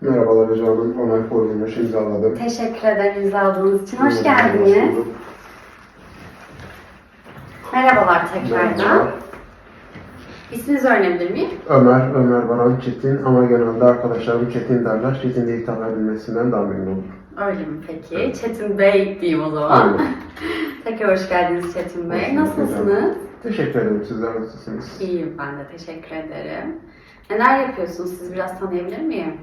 Merhabalar Ece Hanım. Onay formunu imzaladım. Teşekkür ederim imzaladığınız için. Hoş geldiniz. Merhabalar tekrardan. İsminizi öğrenebilir miyim? Ömer, Ömer Baran Çetin ama genelde arkadaşlarım Çetin derler. Çetin diye hitap edilmesinden daha memnun olurum. Öyle mi peki? Evet. Çetin Bey diyeyim o zaman. Aynen. Tekrar hoş geldiniz Çetin Bey. Hoş Nasılsınız? efendim. Teşekkür ederim. Sizler nasılsınız? İyiyim ben de teşekkür ederim. Neler yapıyorsunuz? Siz biraz tanıyabilir miyim?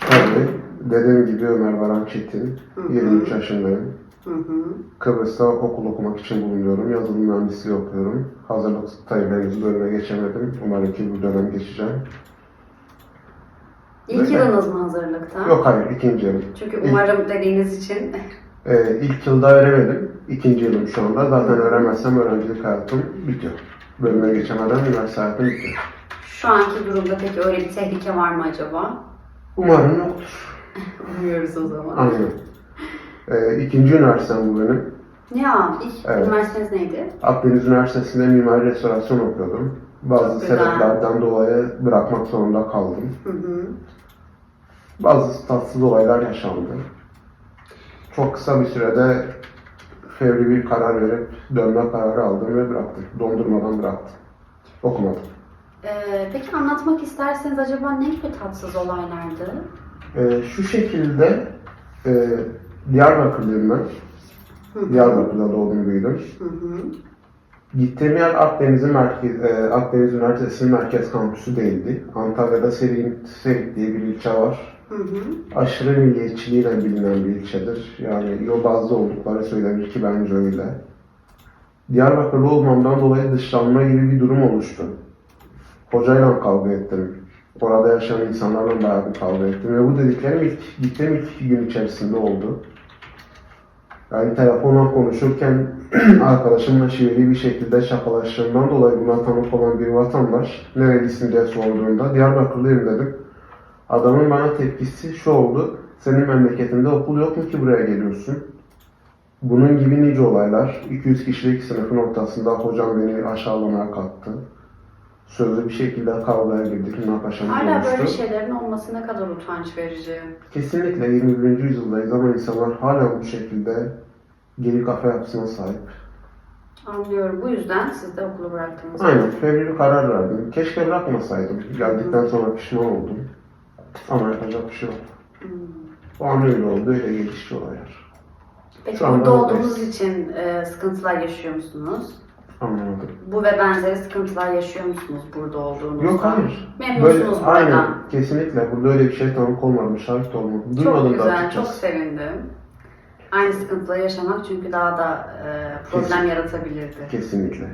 Tabii. Dediğim gibi Ömer Baran Çetin. Hı hı. 23 yaşındayım. Hı hı. Kıbrıs'ta okul okumak için bulunuyorum. Yazılım mühendisliği okuyorum. Hazırlıktayım henüz bölüme geçemedim. Umarım ki bu dönem geçeceğim. İlk yılınız mı hazırlıkta? Yok hayır ikinci yılım. Çünkü umarım dediğiniz için Ee, ilk yılda öğrenemedim. İkinci yılım şu anda. Zaten öğrenmezsem öğrencilik hayatım bitiyor. Bölüme geçemeden üniversite hayatım bitiyor. şu anki durumda peki öyle bir tehlike var mı acaba? Umarım yoktur. Umuyoruz o zaman. Aynen. Ee, ikinci üniversitem bu benim. Ya ilk Evet. üniversiteniz neydi? Akdeniz Üniversitesi'nde mimari restorasyon okuyordum. Bazı Çok güzel. sebeplerden dolayı bırakmak zorunda kaldım. Hı hı. Bazı tatsız olaylar yaşandı. Çok kısa bir sürede fevri bir karar verip dönme kararı aldım ve bıraktım. Dondurmadan bıraktım. Okumadım. Ee, peki anlatmak isterseniz acaba ne gibi tatsız olaylardı? Ee, şu şekilde e, Diyarbakırlıyım ben. Diyarbakır'da doğdum büyüdüm. Hı hı. Gittiğim yer Akdeniz'in merkez, e, Akdeniz Üniversitesi'nin merkez kampüsü değildi. Antalya'da Serik, Serik diye bir ilçe var. Hı hı. Aşırı milliyetçiliğiyle bilinen bir ilçedir. Yani yobazlı oldukları söylenir ki bence öyle. Diyarbakırlı olmamdan dolayı dışlanma gibi bir durum oluştu. Hocayla kavga ettim. Orada yaşayan insanlarla bir kavga ettim. Ve bu dediklerim ilk, gittiğim ilk iki gün içerisinde oldu. Yani telefonla konuşurken arkadaşımla şiveli bir şekilde şakalaştığımdan dolayı buna tanık olan bir vatandaş nerelisin diye sorduğunda Diyarbakırlıyım dedim. Adamın bana tepkisi şu oldu. Senin memleketinde okul yok mu ki buraya geliyorsun? Bunun gibi nice olaylar. 200 kişilik sınıfın ortasında hocam beni aşağılamaya kalktı. Sözlü bir şekilde kavgaya girdik. Münakaşamız Hala böyle olmuştu. şeylerin olması ne kadar utanç verici. Kesinlikle 21. yüzyıldayız ama insanlar hala bu şekilde geri kafa yapısına sahip. Anlıyorum. Bu yüzden siz de okulu bıraktınız. Aynen, fevri karar verdim. Keşke bırakmasaydım. Geldikten sonra pişman oldum. Ama yapacak bir şey yok. Hmm. O an öyle oldu, öyle gelişti olaylar. Peki Şu burada olduğunuz için e, sıkıntılar yaşıyor musunuz? Anlamadım. Bu ve benzeri sıkıntılar yaşıyor musunuz burada olduğunuzda? Yok hayır. Memnunsunuz buradan. aynen, kesinlikle. Burada öyle bir şey tanık olmadım, şahit olmadım. Çok Duymadım da güzel, çok açıkçası. sevindim. Aynı sıkıntıları yaşamak çünkü daha da e, problem Kesin. yaratabilirdi. Kesinlikle.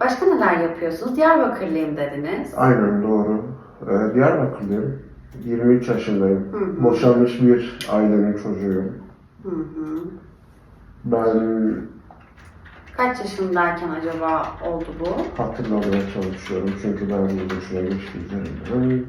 Başka neler yapıyorsunuz? Diyarbakırlıyım dediniz. Aynen doğru. Ee, Diyarbakırlıyım. 23 yaşındayım. Hı hı. Boşanmış bir ailenin çocuğuyum. Hı hı. Ben Kaç yaşındayken acaba oldu bu? hatırlamaya çalışıyorum çünkü ben şuraya geçti üzerinden.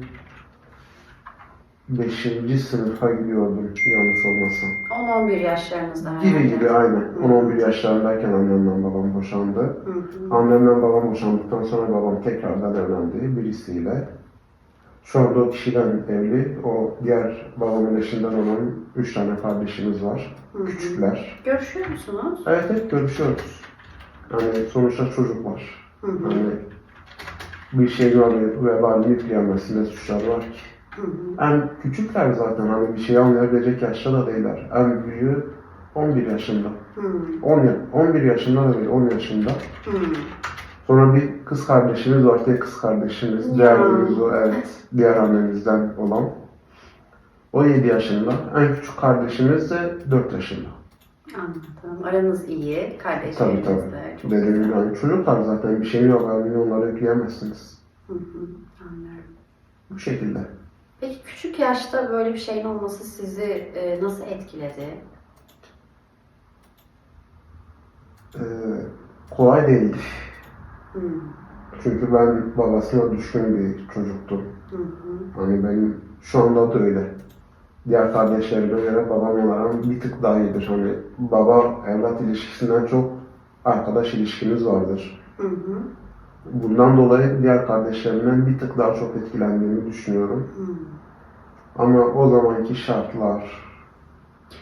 5. sınıfa gidiyordum yanlış olmasam. 10-11 yaşlarınızda herhalde. Gibi gibi aynen. Hı. 10-11 yaşlarındayken annemle babam boşandı. Hı hı. Annemle babam boşandıktan sonra babam tekrardan evlendi birisiyle. Şu anda o kişiden evli. O diğer babamın eşinden olan üç tane kardeşimiz var. Hı hı. Küçükler. Görüşüyor musunuz? Evet hep görüşüyoruz. Yani sonuçta çocuk var. Hı hı. Yani bir şeyin alıp vebalini yükleyemezsin. Ne suçları var ki? Hı hı. En küçükler zaten hani bir şey anlayabilecek yaşta da değiller. En büyüğü 11 yaşında. Hı 10 ya- 11 yaşında da değil 10 yaşında. hı. Sonra bir kız kardeşimiz var, tek kız kardeşimiz. Ya. Diğerimiz o, evet. Diğer annemizden olan. O 7 yaşında. En küçük kardeşimiz de 4 yaşında. Anladım. Aranız iyi. Tabii Kardeşleriniz tabii. de. Çok gibi güzel. yani çocuklar zaten bir şeyin yok. Yani onları yükleyemezsiniz. Hı hı. Anlıyorum. Bu şekilde. Peki küçük yaşta böyle bir şeyin olması sizi e, nasıl etkiledi? Ee, kolay değildi. Hı Çünkü ben babasına düşkün bir çocuktum. hı. hı. Hani benim şu anda da öyle. Diğer kardeşlerime göre babam olarak bir tık daha iyidir. Hani baba evlat ilişkisinden çok arkadaş ilişkimiz vardır. Hı hı. Bundan dolayı diğer kardeşlerimden bir tık daha çok etkilendiğimi düşünüyorum. Hı. Ama o zamanki şartlar,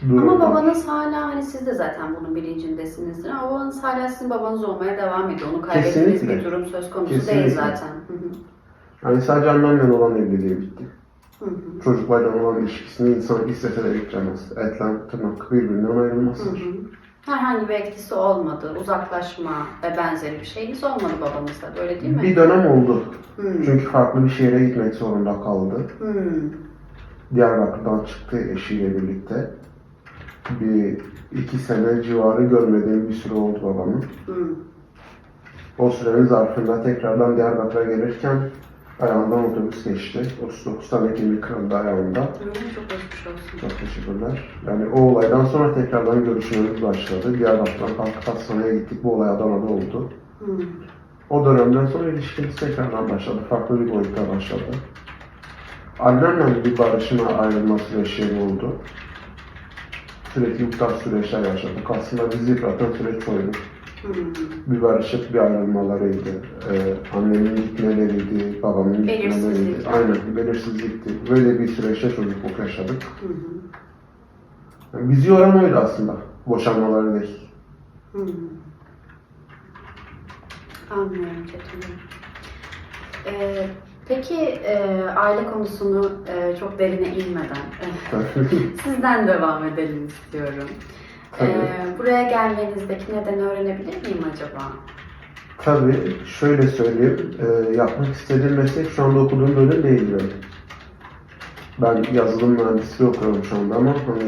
Ama durumlar. babanız hala hani siz de zaten bunun bilincindesinizdir ama babanız hala sizin babanız olmaya devam ediyor. Onu kaybettiğiniz Kesinlikle. bir durum söz konusu Kesinlikle. değil zaten. Hı hı. Yani sadece annemle olan evliliği bitti. Hı hı. Çocuklarla olan ilişkisini insan istese de bitiremez. Etle tırnak birbirinden ayrılmazlar. Herhangi bir etkisi olmadı, uzaklaşma ve benzeri bir şeyiniz olmadı babanızda, öyle değil mi? Bir dönem oldu. Hı. Çünkü farklı bir şehre gitmek zorunda kaldı. Hı. Diyarbakır'dan çıktı eşiyle birlikte. Bir iki sene civarı görmediğim bir süre oldu babamın. Hı. O sürenin zarfında tekrardan Diyarbakır'a gelirken ayağından otobüs geçti. 39 tane kemik kırıldı ayağında. Hı, Çok geçmiş olsun. Çok teşekkürler. Yani o olaydan sonra tekrardan görüşmemiz başladı. Diyarbakır'dan kalkıp hastaneye gittik. Bu olay Adana'da oldu. Hı. O dönemden sonra ilişkimiz tekrardan başladı. Farklı bir boyutta başladı. Annemle bir barışma ayrılma süreçleri oldu. Sürekli yurttaş süreçler yaşadık. Aslında bizi yıpratan süreç oydu. Bir barışıp bir ayrılmalarıydı. Ee, annemin gitmeleriydi, babamın gitmeleriydi. Aynen, bir belirsizlikti. Böyle bir süreçte çocukluk yaşadık. Hı hı. Yani bizi yoran oydu aslında. Boşanmaları değil. Hı hı. Anlıyorum Çetin. Ee, peki e, aile konusunu e, çok derine inmeden e, sizden devam edelim istiyorum. Tabii. Ee, buraya gelmenizdeki nedeni öğrenebilir miyim acaba? Tabii şöyle söyleyeyim, e, yapmak istediğim meslek şu anda okuduğum bölüm değil benim. Ben yazılım mühendisliği okuyorum şu anda ama hani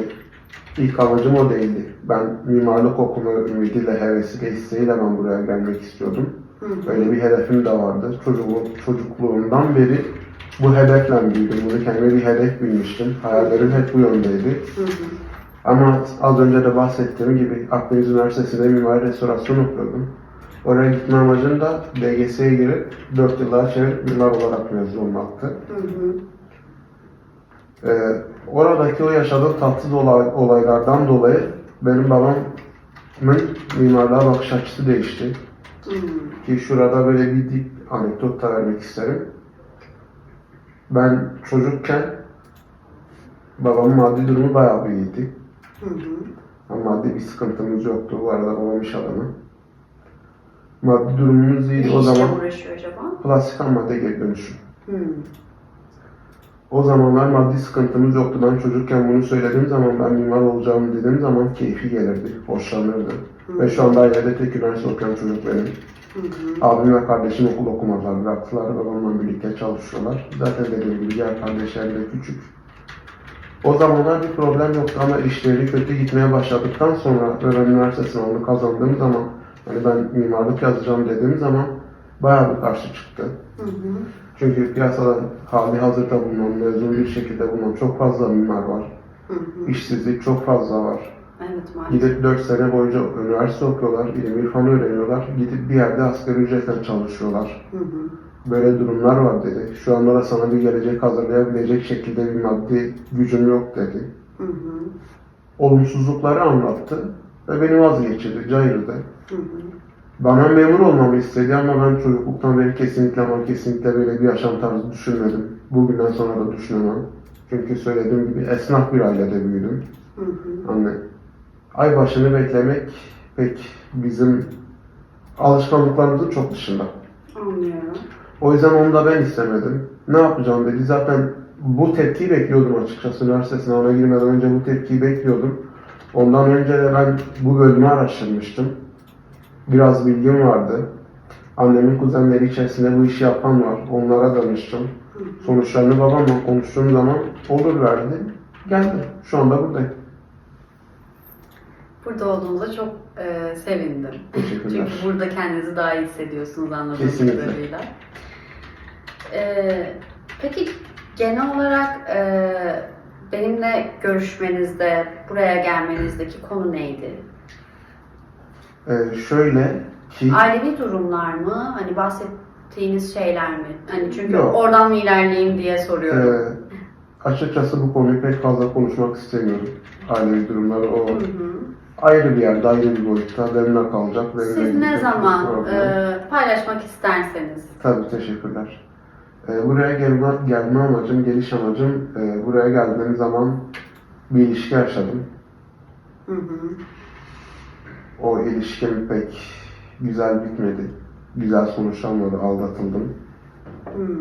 ilk amacım o değildi. Ben mimarlık okuma ümidiyle, hevesiyle, isteğiyle ben buraya gelmek istiyordum. Hı hı. Öyle bir hedefim de vardı. Çocukluğum, çocukluğumdan beri bu hedefle büyüdüm. Bunu kendime bir hedef bilmiştim. Hayallerim hep bu yöndeydi. Hı hı. Ama az önce de bahsettiğim gibi Akdeniz Üniversitesi'nde mimari restorasyon okuyordum. Oraya gitme amacım da DGS'ye girip 4 yıl daha çevirip mimar olarak mezun olmaktı. Hı hı. Ee, oradaki o yaşadığım tatsız olay, olaylardan dolayı benim babamın mimarlığa bakış açısı değişti. Hı hı. Ki şurada böyle bir dip anekdot da vermek isterim. Ben çocukken babamın maddi durumu bayağı bir iyiydi. Hı hı. Ama maddi bir sıkıntımız yoktu. Bu arada babam iş adamı. Maddi durumumuz Ne iyiydi o işle zaman. uğraşıyor acaba? Plastik ham madde geri dönüşüm. Hı. O zamanlar maddi sıkıntımız yoktu. Ben çocukken bunu söylediğim zaman ben mimar olacağımı dediğim zaman keyfi gelirdi, hoşlanırdı. Hı. Ve şu anda ailede tek üniversite okuyan çocuk benim. Hı hı. Abim ve kardeşim okul okumadılar, bıraktılar. Babamla birlikte çalışıyorlar. Zaten dediğim gibi diğer kardeşler de küçük. O zamanlar bir problem yoktu ama işleri kötü gitmeye başladıktan sonra öğren üniversite sınavını kazandığım zaman hani ben mimarlık yazacağım dediğim zaman bayağı bir karşı çıktı. Hı hı. Çünkü piyasada hali hazırda bulunan, mezun bir şekilde bulunan çok fazla mimar var. Hı hı. İşsizlik çok fazla var. Evet maalesef. Gidip 4 sene boyunca üniversite okuyorlar, ilim irfanı öğreniyorlar. Gidip bir yerde asgari ücretle çalışıyorlar. Hı hı. Böyle durumlar var dedi. Şu anda da sana bir gelecek hazırlayabilecek şekilde bir maddi gücüm yok dedi. Hı hı. Olumsuzlukları anlattı ve beni vazgeçirdi, cayırdı. Hı hı. Bana memur olmamı istedi ama ben çocukluktan beri kesinlikle ama kesinlikle böyle bir yaşam tarzı düşünmedim. Bugünden sonra da düşünemem. Çünkü söylediğim gibi esnaf bir ailede büyüdüm. Hı hı. Hani ay başını beklemek pek bizim alışkanlıklarımızın çok dışında. Anlıyorum. O yüzden onu da ben istemedim. Ne yapacağım dedi. Zaten bu tepkiyi bekliyordum açıkçası. Üniversite sınavına girmeden önce bu tepkiyi bekliyordum. Ondan önce de ben bu bölümü araştırmıştım. Biraz bilgim vardı. Annemin kuzenleri içerisinde bu işi yapan var. Onlara danıştım. Sonuçlarını babamla konuştuğum zaman olur verdi. Geldi. Şu anda buradayım. Burada olduğunuza çok e, sevindim. Çünkü burada kendinizi daha iyi hissediyorsunuz anladığım Kesinlikle. kadarıyla. E, peki genel olarak e, benimle görüşmenizde, buraya gelmenizdeki konu neydi? Ee, şöyle ki Ailevi durumlar mı? Hani bahsettiğiniz şeyler mi? Hani çünkü Yok. oradan mı ilerleyeyim diye soruyorum. e, açıkçası bu konuyu pek fazla konuşmak istemiyorum. Ailevi durumları o Hı hı. ayrı bir yerde, ayrı bir boyutta benimle kalacak. benimle Siz ne zaman e, paylaşmak isterseniz. Tabii teşekkürler. E, buraya gelme, gelme amacım, geliş amacım, e, buraya geldiğim zaman bir ilişki yaşadım. Hı hı. O ilişkim pek güzel bitmedi. Güzel sonuçlanmadı, aldatıldım. Hı.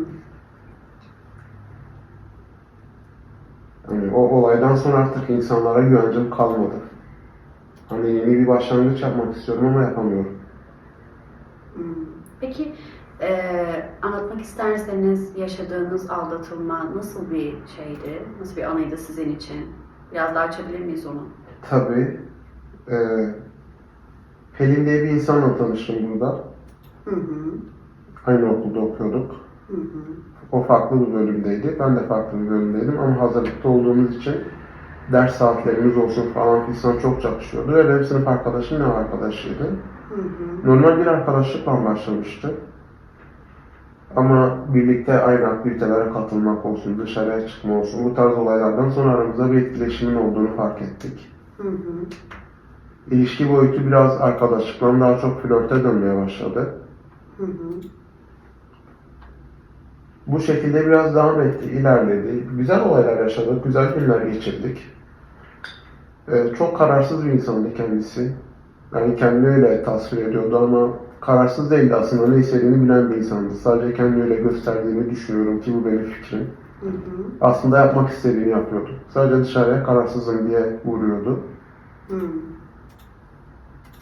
Hani o olaydan sonra artık insanlara güvencim kalmadı. Hani yeni bir başlangıç yapmak istiyorum ama yapamıyorum. Peki eee, anlatmak isterseniz yaşadığınız aldatılma nasıl bir şeydi? Nasıl bir anıydı sizin için? Biraz daha açabilir miyiz onu? Tabii. E, Pelin diye bir insanla tanıştım burada. Hı hı. Aynı okulda okuyorduk. Hı hı. O farklı bir bölümdeydi. Ben de farklı bir bölümdeydim ama hazırlıkta olduğumuz için ders saatlerimiz olsun falan filan çok çakışıyordu ve benim sınıf arkadaşım ne arkadaşıydı. Hı hı. Normal bir arkadaşlıkla başlamıştı. Ama birlikte aynı aktivitelere katılmak olsun, dışarıya çıkma olsun bu tarz olaylardan sonra aramızda bir etkileşimin olduğunu fark ettik. Hı hı. İlişki boyutu biraz arkadaşlıktan daha çok flörte dönmeye başladı. Hı hı. Bu şekilde biraz devam etti, ilerledi. Güzel olaylar yaşadık, güzel günler geçirdik. Ee, çok kararsız bir insandı kendisi. Yani kendini öyle tasvir ediyordu ama kararsız değildi aslında ne istediğini bilen bir insandı. Sadece kendini öyle gösterdiğini düşünüyorum ki bu benim fikrim. Hı hı. Aslında yapmak istediğini yapıyordu. Sadece dışarıya kararsızım diye vuruyordu. Hı.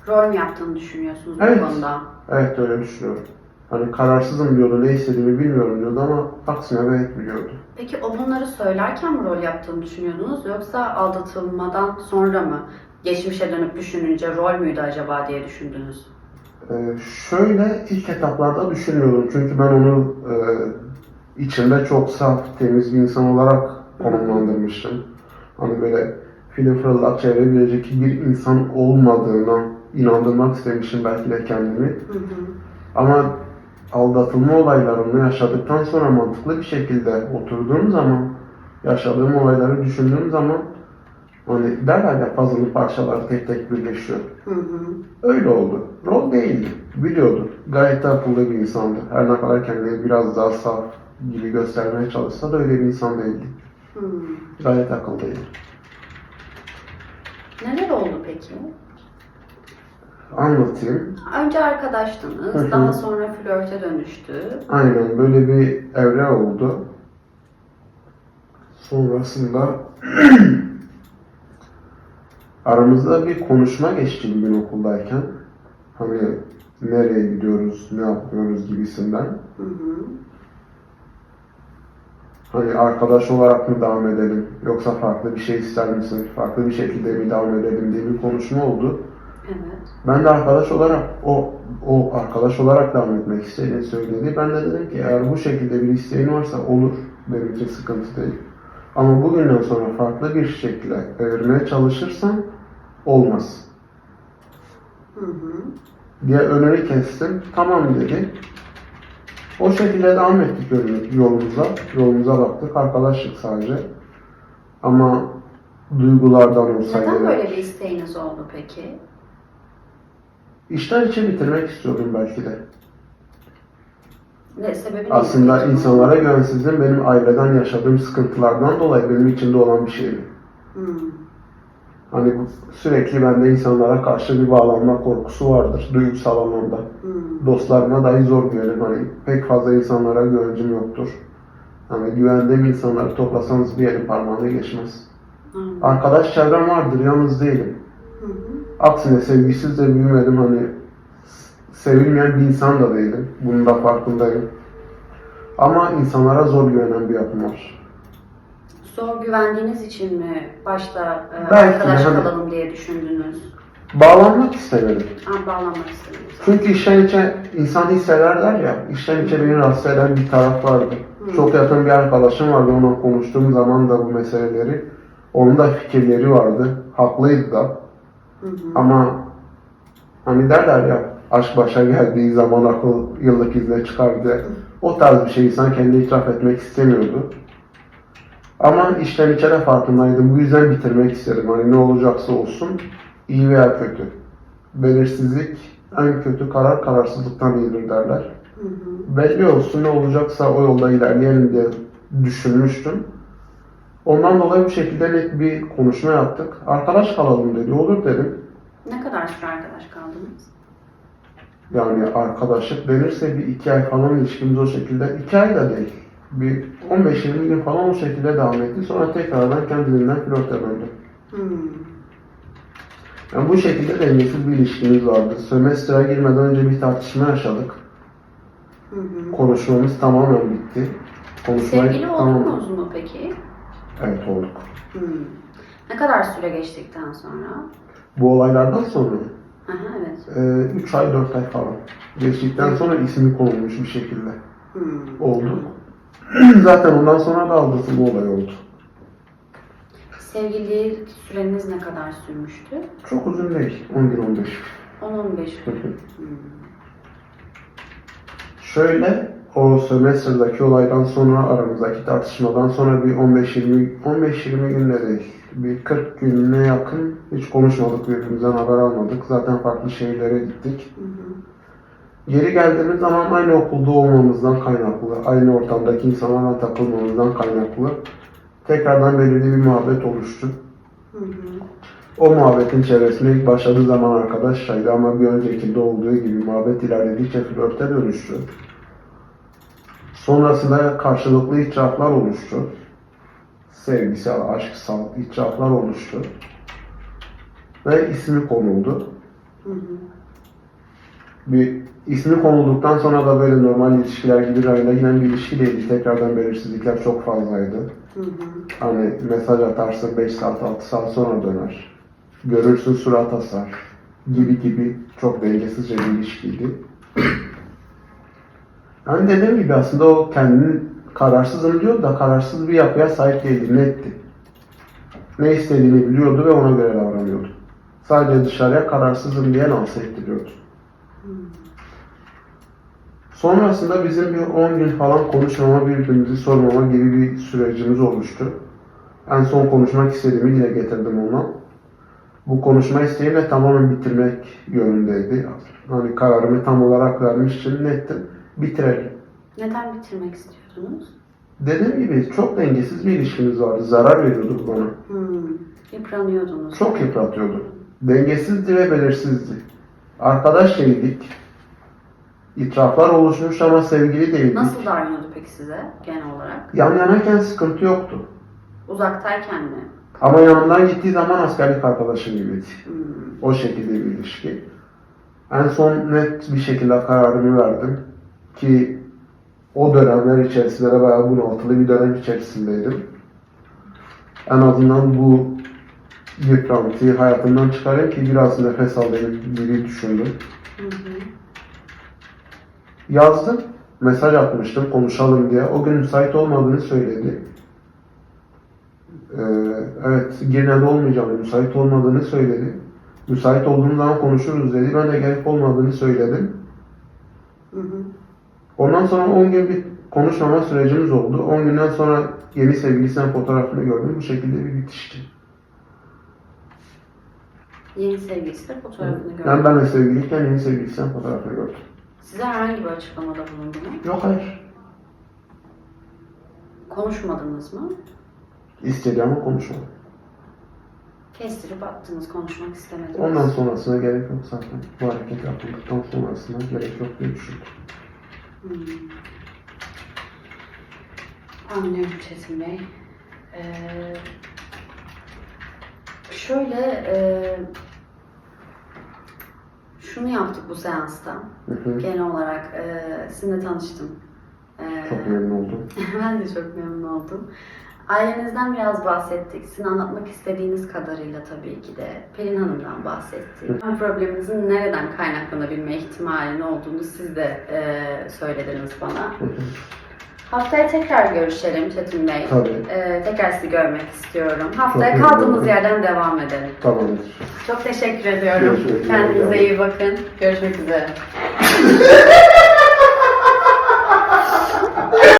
Rol mü yaptığını düşünüyorsunuz Evet. bu konuda? Evet öyle düşünüyorum. Hani kararsızım diyordu, ne istediğimi bilmiyorum diyordu ama aksine gayet biliyordu. Peki o bunları söylerken mi rol yaptığını düşünüyordunuz yoksa aldatılmadan sonra mı geçmişe dönüp düşününce rol müydü acaba diye düşündünüz? Ee, şöyle ilk etaplarda düşünüyordum çünkü ben onu e, içinde çok saf, temiz bir insan olarak konumlandırmıştım. Hani böyle film fırlak çevirebilecek bir insan olmadığına inandırmak istemişim belki de kendimi. Hı hı. Ama aldatılma olaylarını yaşadıktan sonra mantıklı bir şekilde oturduğum zaman, yaşadığım olayları düşündüğüm zaman hani derler ya puzzle'ın parçaları tek tek birleşiyor. Hı hı. Öyle oldu. Rol değildi. Biliyordu. Gayet de akıllı bir insandı. Her ne kadar kendini biraz daha saf gibi göstermeye çalışsa da öyle bir insan değildi. Hı. Gayet akıllıydı. Neler oldu peki? Anlatayım. Önce arkadaştınız, Hı hı. daha sonra flörte dönüştü. Aynen böyle bir evre oldu. Sonrasında aramızda bir konuşma geçti bir gün okuldayken. Hani nereye gidiyoruz, ne yapıyoruz gibisinden. Hı hı. Hani arkadaş olarak mı devam edelim yoksa farklı bir şey ister misin, farklı bir şekilde mi devam edelim diye bir konuşma oldu. Evet. Ben de arkadaş olarak o o arkadaş olarak devam etmek istediğini söyledi. Ben de dedim ki eğer bu şekilde bir isteğin varsa olur. Benim için sıkıntı değil. Ama bugünden sonra farklı bir şekilde evirmeye çalışırsan olmaz. Hı hı. diye öneri kestim. Tamam dedi. O şekilde devam ettik yolumuza. Yolumuza baktık. Arkadaşlık sadece. Ama duygulardan olsaydı. Neden böyle bir isteğiniz oldu peki? İşten içe bitirmek istiyordum belki de. Ne sebebi neydi Aslında bunun? insanlara güvensizliğim benim aileden yaşadığım sıkıntılardan dolayı benim içimde olan bir şeydi. Hı. Hani bu sürekli bende insanlara karşı bir bağlanma korkusu vardır duygusal anlamda. Hı. Dostlarıma dahi zor güvenim. Hani pek fazla insanlara güvencim yoktur. Hani güvendiğim insanları toplasanız bir elin parmağını geçmez. Hı. Arkadaş çevrem vardır, yalnız değilim. Hı. Aksine sevgisiz de büyümedim. Hani sevilmeyen bir insan da değilim. Bunun da farkındayım. Ama insanlara zor güvenen bir yapım var. Zor güvendiğiniz için mi başta e, Belki arkadaş yani. kalalım diye düşündünüz? Bağlanmak istemedim. Ha, bağlanmak istediniz. Çünkü işten içe insan hissederler ya, işten içe beni rahatsız eden bir taraf vardı. Hı. Çok yakın bir arkadaşım vardı, onunla konuştuğum zaman da bu meseleleri. Onun da fikirleri vardı, haklıydı da. Hı hı. Ama hani derler ya, aşk başa geldiği zaman akıl yıllık izne çıkar diye. O tarz bir şey insan kendi itiraf etmek istemiyordu. Ama işten içe de farkındaydım. Bu yüzden bitirmek istedim. Hani ne olacaksa olsun, iyi veya kötü. Belirsizlik en kötü karar kararsızlıktan iyidir derler. Hı hı. Belli olsun ne olacaksa o yolda ilerleyelim diye düşünmüştüm. Ondan dolayı bu şekilde net bir konuşma yaptık. Arkadaş kalalım dedi. Olur dedim. Ne kadar süre arkadaş kaldınız? Yani arkadaşlık denirse bir iki ay falan ilişkimiz o şekilde. iki ay da değil. Bir 15-20 gün falan o şekilde devam etti. Sonra tekrardan kendiliğinden flörte döndü. Hmm. Yani bu şekilde dengesiz bir ilişkimiz vardı. Sömestre girmeden önce bir tartışma yaşadık. Hı hı. Konuşmamız tamamen bitti. Konuşmayı Sevgili oldunuz mu peki? Evet olduk. Hmm. Ne kadar süre geçtikten sonra? Bu olaylardan sonra Aha, evet. 3 ay 4 ay falan. Geçtikten sonra ismi konulmuş bir şekilde Hmm. oldu. Zaten ondan sonra da aldatılma olayı oldu. Sevgililik süreniz ne kadar sürmüştü? Çok uzun değil. 10 gün 15 gün. 10-15 gün. Hmm. Şöyle o sömestrdaki olaydan sonra aramızdaki tartışmadan sonra bir 15-20 15-20 günde değil. Bir 40 gününe yakın hiç konuşmadık birbirimizden haber almadık. Zaten farklı şehirlere gittik. Hı hı. Geri geldiğimiz zaman aynı okulda olmamızdan kaynaklı, aynı ortamdaki insanlarla takılmamızdan kaynaklı tekrardan belirli bir muhabbet oluştu. Hı hı. O muhabbetin çevresinde ilk başladığı zaman arkadaşlaydı ama bir öncekinde olduğu gibi muhabbet ilerledikçe flörte dönüştü. Sonrasında karşılıklı itiraflar oluştu. Sevgisel, aşksal itiraflar oluştu. Ve ismi konuldu. Hı hı. Bir ismi konulduktan sonra da böyle normal ilişkiler gibi rayına giden bir ilişki değildi. Tekrardan belirsizlikler çok fazlaydı. Hı hı. Hani mesaj atarsın 5 saat 6 saat sonra döner. Görürsün surat asar. Gibi gibi çok dengesizce bir ilişkiydi. Yani dediğim gibi aslında o kendini kararsızım diyor da kararsız bir yapıya sahip değildi, netti. Ne istediğini biliyordu ve ona göre davranıyordu. Sadece dışarıya kararsızım diye lanse ettiriyordu. Sonrasında bizim bir 10 gün falan konuşmama, birbirimizi sormama gibi bir sürecimiz oluştu. En son konuşmak istediğimi dile getirdim ona. Bu konuşma isteğini de tamamen bitirmek yönündeydi. Hani kararımı tam olarak vermiş için nettim. Bitirelim. Neden bitirmek istiyordunuz? Dediğim gibi çok dengesiz bir ilişkimiz vardı. Zarar veriyordu bana. Hmm. Yıpranıyordunuz. Çok yıpratıyordu. Dengesizdi ve belirsizdi. Arkadaş değildik. İtiraflar oluşmuş ama sevgili değildik. Nasıl davranıyordu peki size genel olarak? Yan yanayken sıkıntı yoktu. Uzaktayken mi? Ama yanımdan gittiği zaman askerlik arkadaşım gibiydi. Hmm. O şekilde bir ilişki. En son net bir şekilde kararımı verdim. Ki o dönemler içerisinde de bayağı bunaltılı bir dönem içerisindeydim. En azından bu yıprantıyı hayatımdan çıkarayım ki biraz nefes alayım gibi düşündüm. Hı hı. Yazdım. Mesaj atmıştım konuşalım diye. O gün müsait olmadığını söyledi. Ee, evet, Girne'de olmayacağını, müsait olmadığını söyledi. Müsait olduğum zaman konuşuruz dedi. Ben de gelip olmadığını söyledim. Hı hı. Ondan sonra 10 gün bir konuşmama sürecimiz oldu. 10 günden sonra yeni sevgilisinin fotoğrafını gördüm. Bu şekilde bir bitişti. Yeni sevgilisi de fotoğrafını gördü. Yani benle sevgiliyken yeni sevgilisinin fotoğrafını gördüm. Size herhangi bir açıklamada bulundu mu? Yok hayır. Konuşmadınız mı? İstedi ama konuşmadım. Kestirip attınız, konuşmak istemediniz. Ondan sonrasına gerek yok zaten. Bu hareket yapıldıktan sonrasına gerek yok diye düşündüm. Hmm. Anlıyorum Çetin Bey. Ee, şöyle, e, şunu yaptık bu seansta. Hı hı. Genel olarak e, sizinle tanıştım. Ee, Çok memnun oldum. ben de çok memnun oldum. Ailenizden biraz bahsettik. Sizin anlatmak istediğiniz kadarıyla tabii ki de Pelin Hanım'dan bahsettik. Probleminizin nereden kaynaklanabilme ihtimalinin olduğunu siz de e, söylediniz bana. Haftaya tekrar görüşelim Çetin Bey. Tabii. E, tekrar sizi görmek istiyorum. Haftaya memnun kaldığımız oldum. yerden devam edelim. Tamamdır. Çok teşekkür ediyorum. Görüşmek üzere. Kendinize iyi bakın. Görüşmek üzere.